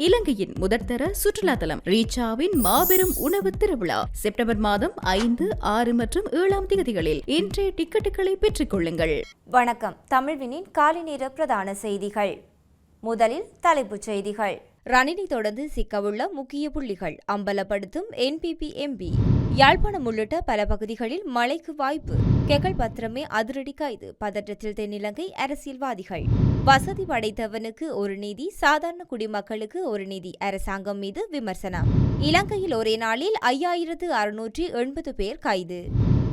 இலங்கையின் முதற்தர சுற்றுலா தலம் ரீச்சாவின் மாபெரும் உணவு திருவிழா. செப்டம்பர் மாதம் ஐந்து ஆறு மற்றும் ஏழாம் தேதிகளில் இன்றைய டிக்கெட்டுகளை பெற்றுக் கொள்ளுங்கள் வணக்கம். தமிழ்வினின் காலை நேர பிரதான செய்திகள். முதலில் தலைப்புச் செய்திகள். ரணினை தொடர்ந்து சிக்கவுள்ள முக்கிய புள்ளிகள் அம்பலப்படுத்தும் என்பிபி எம்பி யாழ்ப்பாணம் உள்ளிட்ட பல பகுதிகளில் மழைக்கு வாய்ப்பு. கெகல் பத்திரமே அதிரடி கைது. பதற்றத்தில் தென்னிலங்கை அரசியல்வாதிகள். வசதி படைத்தவனுக்கு ஒரு நீதி சாதாரண குடிமக்களுக்கு ஒரு நீதி அரசாங்கம் மீது விமர்சனம். இலங்கையில் ஒரே நாளில் ஐயாயிரத்து அறுநூற்றி எண்பது பேர் கைது.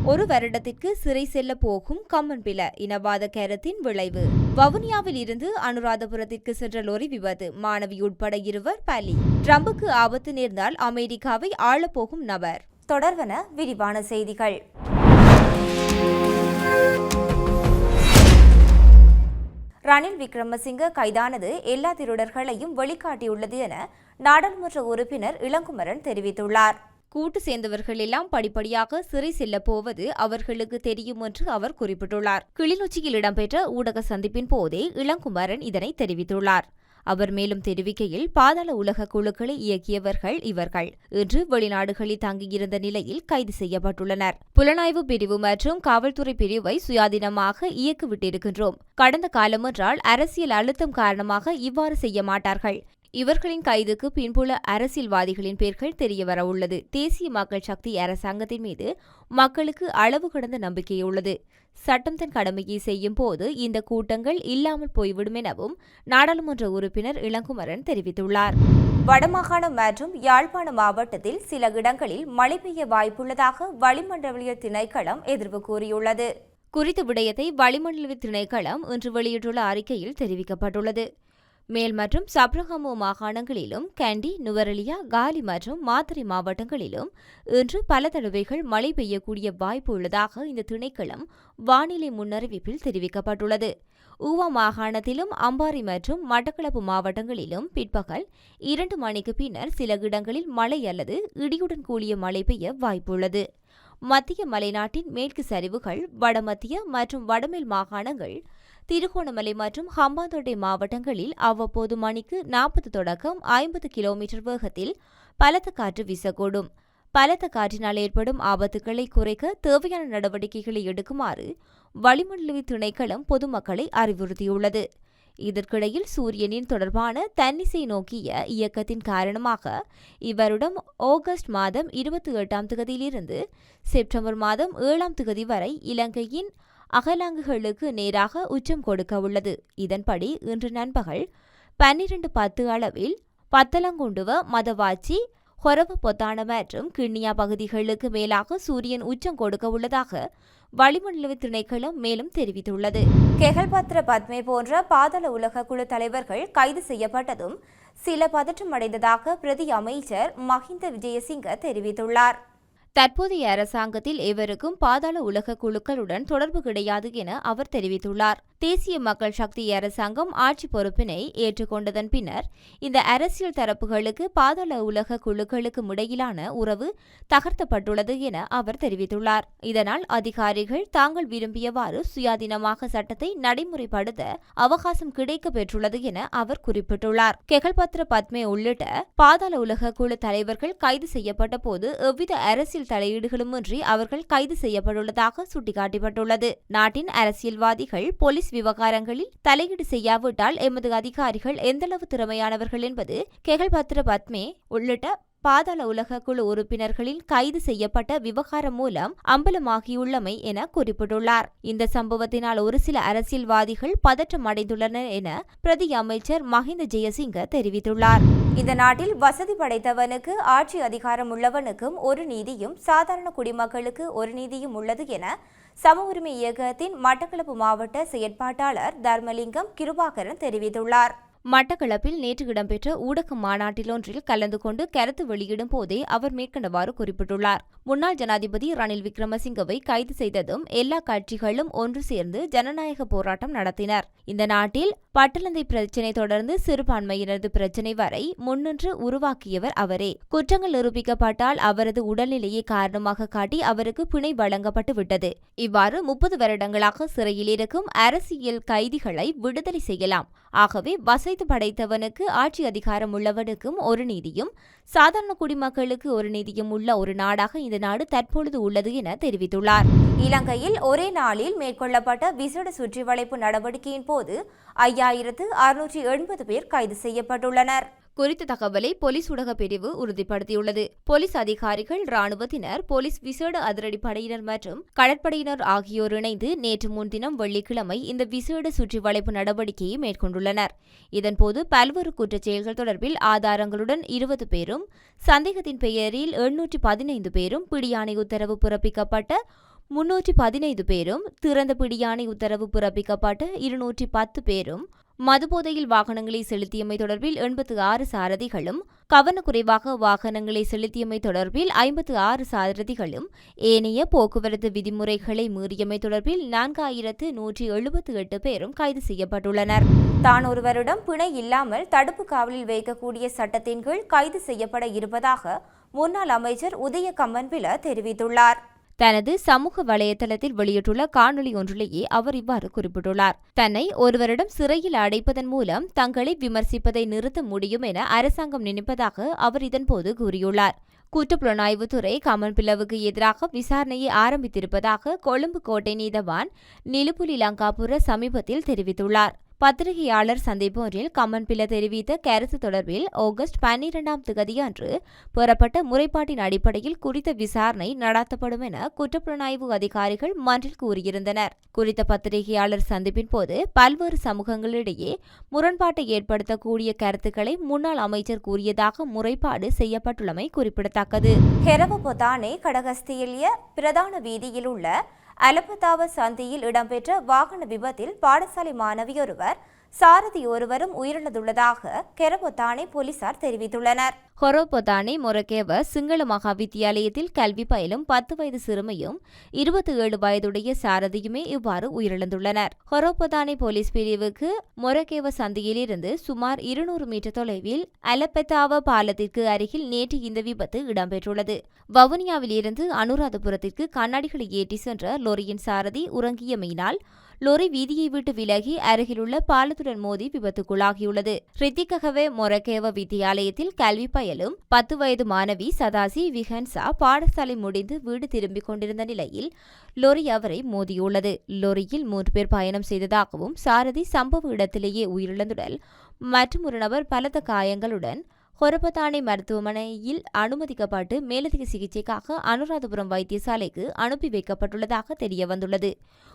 ஒரு வருடத்திற்கு சிறை செல்ல போகும் கம்மன்பில இனவாத கேரத்தின் விளைவு. வவுனியாவில் இருந்து அனுராதபுரத்திற்கு சென்ற லோரி விபத்து. மாணவி உட்பட இருவர் பலி. ட்ரம்புக்கு ஆபத்து நேர்ந்தால் அமெரிக்காவை ஆளப்போகும் நபர். தொடர்வன விரிவான செய்திகள். ரணில் விக்ரமசிங்க கைதானது எல்லா திருடர்களையும் வெளிக்காட்டியுள்ளது என நாடாளுமன்ற உறுப்பினர் இளங்குமரன் தெரிவித்துள்ளார். கூட்டு சேர்ந்தவர்கள் எல்லாம் படிப்படியாக சிறை செல்ல போவது அவர்களுக்கு தெரியும் என்று அவர் குறிப்பிட்டுள்ளார். கிளிநொச்சியில் இடம்பெற்ற ஊடக சந்திப்பின் போதே இளங்குமரன் இதனை தெரிவித்துள்ளார். அவர் மேலும் தெரிவிக்கையில் பாதாள உலக குழுக்களை இயக்கியவர்கள் இவர்கள். இன்று வெளிநாடுகளில் தங்கியிருந்த நிலையில் கைது செய்யப்பட்டுள்ளனர். புலனாய்வு பிரிவு மற்றும் காவல்துறை பிரிவை சுயாதீனமாக இயக்கிவிட்டிருக்கின்றோம். கடந்த காலமென்றால் அரசியல் அழுத்தம் காரணமாக இவ்வாறு செய்ய மாட்டார்கள். இவர்களின் கைதுக்கு பின்புல அரசியல்வாதிகளின் பெயர்கள் தெரியவரவுள்ளது. தேசிய மக்கள் சக்தி அரசாங்கத்தின் மீது மக்களுக்கு அளவு கடந்த நம்பிக்கையுள்ளது. சட்டம் தன் கடமையை செய்யும் போது இந்த கூட்டங்கள் இல்லாமல் போய்விடும் எனவும் நாடாளுமன்ற உறுப்பினர் இளங்குமரன் தெரிவித்துள்ளார். வடமாகாணம் மற்றும் யாழ்ப்பாண மாவட்டத்தில் சில இடங்களில் மழை பெய்ய வாய்ப்புள்ளதாக வளிமண்டலிய திணைக்களம் எதிர்வு கூறியுள்ளது. குறித்த விடயத்தை வளிமண்டல திணைக்களம் இன்று வெளியிட்டுள்ள அறிக்கையில் தெரிவிக்கப்பட்டுள்ளது. மேல் மற்றும் சப்ரஹமோ மாகாணங்களிலும் கண்டி நுவரெலியா காலி மற்றும் மாத்தறை மாவட்டங்களிலும் இன்று பல தடவைகள் மழை பெய்யக்கூடிய வாய்ப்பு உள்ளதாக இந்த திணைக்களம் வானிலை முன்னறிவிப்பில் தெரிவிக்கப்பட்டுள்ளது. ஊவா மாகாணத்திலும் அம்பாரி மற்றும் மட்டக்களப்பு மாவட்டங்களிலும் பிற்பகல் இரண்டு மணிக்கு பின்னர் சில இடங்களில் மழை அல்லது இடியுடன் கூடிய மழை பெய்ய வாய்ப்புள்ளது மத்திய மலைநாட்டின் மேற்கு சரிவுகள் வடமத்திய மற்றும் வடமேல் மாகாணங்கள் திருகோணமலை மற்றும் ஹம்பாந்தோட்டை மாவட்டங்களில் அவ்வப்போது மணிக்கு நாற்பது தொடக்கம் ஐம்பது கிலோமீட்டர் வேகத்தில் பலத்த காற்று வீசக்கூடும். பலத்த காற்றினால் ஏற்படும் ஆபத்துக்களை குறைக்க தேவையான நடவடிக்கைகளை எடுக்குமாறு வளிமண்டலவி திணைக்களம் பொதுமக்களை அறிவுறுத்தியுள்ளது. இதற்கிடையில் சூரியனின் தொடர்பான தன்னிசை நோக்கிய இயக்கத்தின் காரணமாக இவருடம் ஆகஸ்ட் மாதம் இருபத்தி எட்டாம் திகதியிலிருந்து செப்டம்பர் மாதம் ஏழாம் திகதி வரை இலங்கையின் அகலாங்குகளுக்கு நேராக உச்சம் கொடுக்க உள்ளது. இதன்படி இன்று நண்பகல் பன்னிரண்டு பத்து அளவில் பத்தலங்குண்டுவ மதவாச்சி ஹொரவ பொத்தான மற்றும் கிண்ணியா பகுதிகளுக்கு மேலாக சூரியன் உச்சம் கொடுக்க உள்ளதாக வளிமண்டல திணைக்களம் மேலும் தெரிவித்துள்ளது. கெகல்பத்ர பத்மே போன்ற பாதாள உலக குழு தலைவர்கள் கைது செய்யப்பட்டதும் சில பதற்றம் அடைந்ததாக பிரதி அமைச்சர் மஹிந்த விஜயசிங்க தெரிவித்துள்ளார். தற்போதைய அரசாங்கத்தில் எவருக்கும் பாதாள உலக குழுக்களுடன் தொடர்பு கிடையாது என அவர் தெரிவித்துள்ளார். தேசிய மக்கள் சக்தி அரசாங்கம் ஆட்சி பொறுப்பினை ஏற்றுக்கொண்டதன் பின்னர் இந்த அரசியல் தரப்புகளுக்கு பாதாள உலக குழுக்களுக்கு இடையிலான உறவு தகர்த்தப்பட்டுள்ளது என அவர் தெரிவித்துள்ளார். இதனால் அதிகாரிகள் தாங்கள் விரும்பியவாறு சுயாதீனமாக சட்டத்தை நடைமுறைப்படுத்த அவகாசம் கிடைக்க பெற்றுள்ளது என அவர் குறிப்பிட்டுள்ளார். கெகல்பத்ர பத்மே உள்ளிட்ட பாதாள உலக குழு தலைவர்கள் கைது செய்யப்பட்ட போது எவ்வித அரசியல் தலையீடுகளுமின்றி அவர்கள் கைது செய்யப்பட்டுள்ளதாக சுட்டிக்காட்டப்பட்டுள்ளது. நாட்டின் அரசியல்வாதிகள் போலீஸ் விவகாரங்களில் தலையீடு செய்யாவிட்டால் எமது அதிகாரிகள் எந்தளவு திறமையானவர்கள் என்பது கெகல்பத்ர பத்மே உள்ளிட்ட பாதாள உலக குழு உறுப்பினர்களின் கைது செய்யப்பட்ட விவகாரம் மூலம் அம்பலமாகியுள்ளமை என குறிப்பிட்டுள்ளார். இந்த சம்பவத்தினால் ஒரு சில அரசியல்வாதிகள் பதற்றம் அடைந்துள்ளனர் என பிரதி அமைச்சர் மஹிந்த ஜெயசிங்க தெரிவித்துள்ளார். இந்த நாட்டில் வசதி படைத்தவனுக்கு ஆட்சி அதிகாரம் உள்ளவனுக்கும் ஒரு நீதியும் சாதாரண குடிமக்களுக்கு ஒரு நீதியும் உள்ளது என சம உரிமை இயக்கத்தின் மட்டக்களப்பு மாவட்ட செயற்பாட்டாளர் தர்மலிங்கம் கிருபாகரன் தெரிவித்துள்ளார். மட்டக்களப்பில் நேற்று இடம்பெற்ற ஊடக மாநாட்டிலொன்றில் கலந்து கொண்டு கருத்து வெளியிடும் போதே அவர் மேற்கண்டவாறு குறிப்பிட்டுள்ளார். முன்னாள் ஜனாதிபதி ரணில் விக்ரமசிங்கவை கைது செய்ததும் எல்லா கட்சிகளும் ஒன்று சேர்ந்து ஜனநாயக போராட்டம் நடத்தினர். இந்த நாட்டில் பட்டலந்தை பிரச்சினை தொடர்ந்து சிறுபான்மையினரது பிரச்சினை வரை முன்னின்று உருவாக்கியவர் அவரே. குற்றங்கள் நிரூபிக்கப்பட்டால் அவரது உடல்நிலையை காரணமாக காட்டி அவருக்கு பிணை வழங்கப்பட்டு விட்டது. இவ்வாறு முப்பது வருடங்களாக சிறையில் இருக்கும் அரசியல் கைதிகளை விடுதலை செய்யலாம். ஆகவே வசைத்து படைத்தவனுக்கு ஆட்சி அதிகாரம் உள்ளவனுக்கும் ஒரு நீதியும் சாதாரண குடிமக்களுக்கு ஒரு நீதியும் உள்ள ஒரு நாடாக இந்த நாடு தற்பொழுது உள்ளது என தெரிவித்துள்ளார். இலங்கையில் ஒரே நாளில் மேற்கொள்ளப்பட்ட விசேட சுற்றி வளைப்பு நடவடிக்கையின் போது ஐயாயிரத்து அறுநூற்றி எண்பது பேர் கைது செய்யப்பட்டுள்ளனர். குறித்த தகவலை போலீஸ் ஊடக பிரிவு உறுதிப்படுத்தியுள்ளது. போலீஸ் அதிகாரிகள் ராணுவத்தினர் போலீஸ் விசேட அதிரடி படையினர் மற்றும் கடற்படையினர் ஆகியோர் இணைந்து நேற்று முன்தினம் வெள்ளிக்கிழமை இந்த விசேட சுற்றி வளைப்பு நடவடிக்கையை மேற்கொண்டுள்ளனர். இதன்போது பல்வேறு குற்றச் செயல்கள் தொடர்பில் ஆதாரங்களுடன் இருபது பேரும் சந்தேகத்தின் பெயரில் எழுநூற்றி பதினைந்து பேரும் பிடியாணை உத்தரவு பிறப்பிக்கப்பட்ட முன்னூற்றி பதினைந்து பேரும் திறந்த பிடியாணை உத்தரவு பிறப்பிக்கப்பட்ட இருநூற்றி பத்து பேரும் மதுபோதையில் வாகனங்களை செலுத்தியமை தொடர்பில் எண்பத்து ஆறு சாரதிகளும் கவனக்குறைவாக வாகனங்களை செலுத்தியமை தொடர்பில் ஐம்பத்து ஆறு சாரதிகளும் ஏனைய போக்குவரத்து விதிமுறைகளை மீறியமை தொடர்பில் நான்காயிரத்து நூற்றி எழுபத்து எட்டு பேரும் கைது செய்யப்பட்டுள்ளனர். தான் ஒருவரிடம் பிணை இல்லாமல் தடுப்பு காவலில் வைக்கக்கூடிய சட்டத்தின் கீழ் கைது செய்யப்பட இருப்பதாக முன்னாள் அமைச்சர் உதய கம்மன்பில தெரிவித்துள்ளார். தனது சமூக வலைதளத்தில் வெளியிட்டுள்ள காணொலி ஒன்றிலேயே அவர் இவ்வாறு குறிப்பிட்டுள்ளார். தன்னை ஒருவரிடம் சிறையில் அடைப்பதன் மூலம் தங்களை விமர்சிப்பதை நிறுத்த முடியும் என அரசாங்கம் நினைப்பதாக அவர் இதன்போது கூறியுள்ளார். குற்றப்புலனாய்வுத்துறை கமன் பிளவுக்கு எதிராக விசாரணையை ஆரம்பித்திருப்பதாக கொழும்பு கோட்டை நீதவான் நிலுப்புலி லங்காபுர சமீபத்தில் தெரிவித்துள்ளார். பத்திரிகையாளர் சந்திப்பு ஒன்றில் கம்மன்பில தெரிவித்த கருத்து தொடர்பில் ஆகஸ்ட் பன்னிரண்டாம் திகதியன்று பெறப்பட்ட முறைப்பாட்டின் அடிப்படையில் குறித்த விசாரணை நடத்தப்படும் என குற்றப்புலனாய்வு அதிகாரிகள் மன்றில் கூறியிருந்தனர். குறித்த பத்திரிகையாளர் சந்திப்பின் போது பல்வேறு சமூகங்களிடையே முரண்பாட்டை ஏற்படுத்தக்கூடிய கருத்துக்களை முன்னாள் அமைச்சர் கூறியதாக முறைப்பாடு செய்யப்பட்டுள்ளமை குறிப்பிடத்தக்கது. ஹெரவபொதானே கடகஸ்தியிலிய பிரதான வீதியில் உள்ள அலபதாவ சந்தியில் இடம்பெற்ற வாகன விபத்தில் பாடசாலை மாணவியொருவர் சாரதி ஒருவரும் உயிரிழந்துள்ளதாக கெரபொத்தானே போலீசார் தெரிவித்துள்ளனர். ஹொரோபொத்தானை மொரகேவ சிங்கள மகா வித்தியாலயத்தில் கல்வி பயிலும் பத்து வயது சிறுமியும் இருபத்தி ஏழு வயதுடைய சாரதியுமே இவ்வாறு உயிரிழந்துள்ளனர். ஹொரோபொத்தானை போலீஸ் பிரிவுக்கு மொரகேவ சந்தியிலிருந்து சுமார் இருநூறு மீட்டர் தொலைவில் அலபெத்தாவ பாலத்திற்கு அருகில் நேற்று இந்த விபத்து இடம்பெற்றுள்ளது. வவுனியாவில் இருந்து அனுராதபுரத்திற்கு கண்ணாடிகளை ஏற்றி சென்ற லொரியின் சாரதி உறங்கியமையினால் லொரி வீதியை விட்டு விலகி அருகிலுள்ள பாலத்துடன் மோதி விபத்துக்குள்ளாகியுள்ளது. ரித்திககவே மொரகேவ வித்தியாலயத்தில் கல்வி பயிலும் பத்து வயது மாணவி சதாசி விஹன்சா பாடசாலை முடிந்து வீடு திரும்பிக் கொண்டிருந்த நிலையில் லொரி அவரை மோதியுள்ளது. லொரியில் மூன்று பேர் பயணம் செய்ததாகவும் சாரதி சம்பவ இடத்திலேயே உயிரிழந்துடன் மற்றும் ஒரு நபர் பலத்த காயங்களுடன் ஹொரபத்தானே மருத்துவமனையில் அனுமதிக்கப்பட்டு மேலதிக சிகிச்சைக்காக அனுராதபுரம் வைத்தியசாலைக்கு அனுப்பி வைக்கப்பட்டுள்ளதாக தெரியவந்துள்ளது.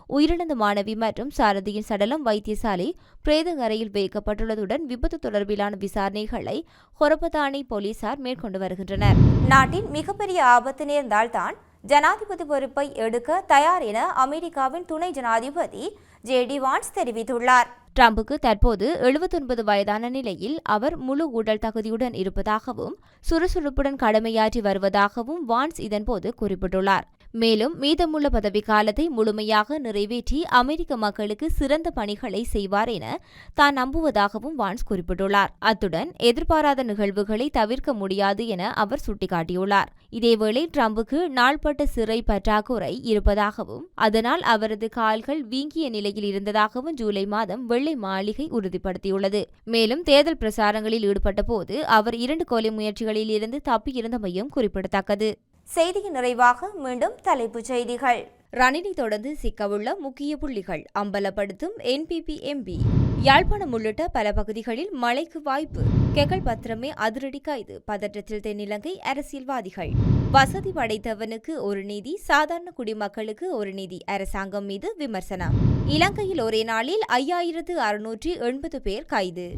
உயிரிழந்த மாணவி மற்றும் சாரதியின் சடலம் வைத்தியசாலை பிரேத அறையில் வைக்கப்பட்டுள்ளதுடன் விபத்து தொடர்பிலான விசாரணைகளை ஹொரபத்தானே போலீசார் மேற்கொண்டு வருகின்றனர். நாட்டின் மிகப்பெரிய ஆபத்து நேர்ந்தால்தான் ஜனாதிபதி பொறுப்பை எடுக்க தயார் என அமெரிக்காவின் துணை ஜனாதிபதி ஜே டி வான்ஸ் தெரிவித்துள்ளார். டிரம்புக்கு தற்போது எழுபத்தொன்பது வயதான நிலையில் அவர் முழு உடல் தகுதியுடன் இருப்பதாகவும் சுறுசுறுப்புடன் கடமையாற்றி வருவதாகவும் வான்ஸ் இதன்போது குறிப்பிட்டுள்ளார். மேலும் மீதமுள்ள பதவிக்காலத்தை முழுமையாக நிறைவேற்றி அமெரிக்க மக்களுக்கு சிறந்த பணிகளை செய்வார் என தான் நம்புவதாகவும் வான்ஸ் குறிப்பிட்டுள்ளார். அத்துடன் எதிர்பாராத நிகழ்வுகளை தவிர்க்க முடியாது என அவர் சுட்டிக்காட்டியுள்ளார். இதேவேளை ட்ரம்புக்கு நாள்பட்ட சிறை பற்றாக்குறை இருப்பதாகவும் அதனால் அவரது கால்கள் வீங்கிய நிலையில் இருந்ததாகவும் ஜூலை மாதம் வெள்ளை மாளிகை உறுதிப்படுத்தியுள்ளது. மேலும் தேர்தல் பிரசாரங்களில் ஈடுபட்ட போது அவர் இரண்டு கொலை முயற்சிகளில் இருந்து தப்பியிருந்தமையும் குறிப்பிடத்தக்கது. செய்தியின் நிறைவாக மீண்டும் தலைப்புச் செய்திகள். ரணிலை தொடர்ந்து சிக்கவுள்ள முக்கிய புள்ளிகள் அம்பலப்படுத்தும் என்பிபி எம்பி யாழ்ப்பாணம் உள்ளிட்ட பல பகுதிகளில் மழைக்கு வாய்ப்பு. கெகல் பத்திரமே அதிரடி கைது. பதற்றத்தில் தென்னிலங்கை அரசியல்வாதிகள். வசதி படைத்தவனுக்கு ஒரு நீதி சாதாரண குடிமக்களுக்கு ஒரு நீதி அரசாங்கம் மீது விமர்சனம். இலங்கையில் ஒரே நாளில் ஐயாயிரத்து அறுநூற்றி எண்பது பேர் கைது.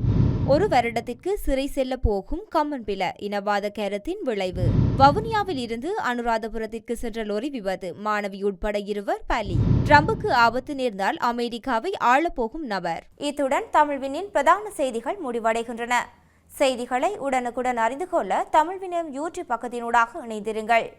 ஒரு வருடத்திற்கு சிறை செல்ல போகும் கம்மன்பில இனவாத கேரத்தின் விளைவு. வவுனியாவில் இருந்து அனுராதபுரத்திற்கு சென்ற லோரி விபத்து. மாணவி உட்பட இருவர் பலி. ட்ரம்புக்கு ஆபத்து நேர்ந்தால் அமெரிக்காவை ஆளப்போகும் நபர். இத்துடன் தமிழ்வினின் பிரதான செய்திகள் முடிவடைகின்றன. செய்திகளை உடனுக்குடன் அறிந்து கொள்ள தமிழ்வினம் யூடியூப் பக்கத்தினூடாக இணைந்திருங்கள்.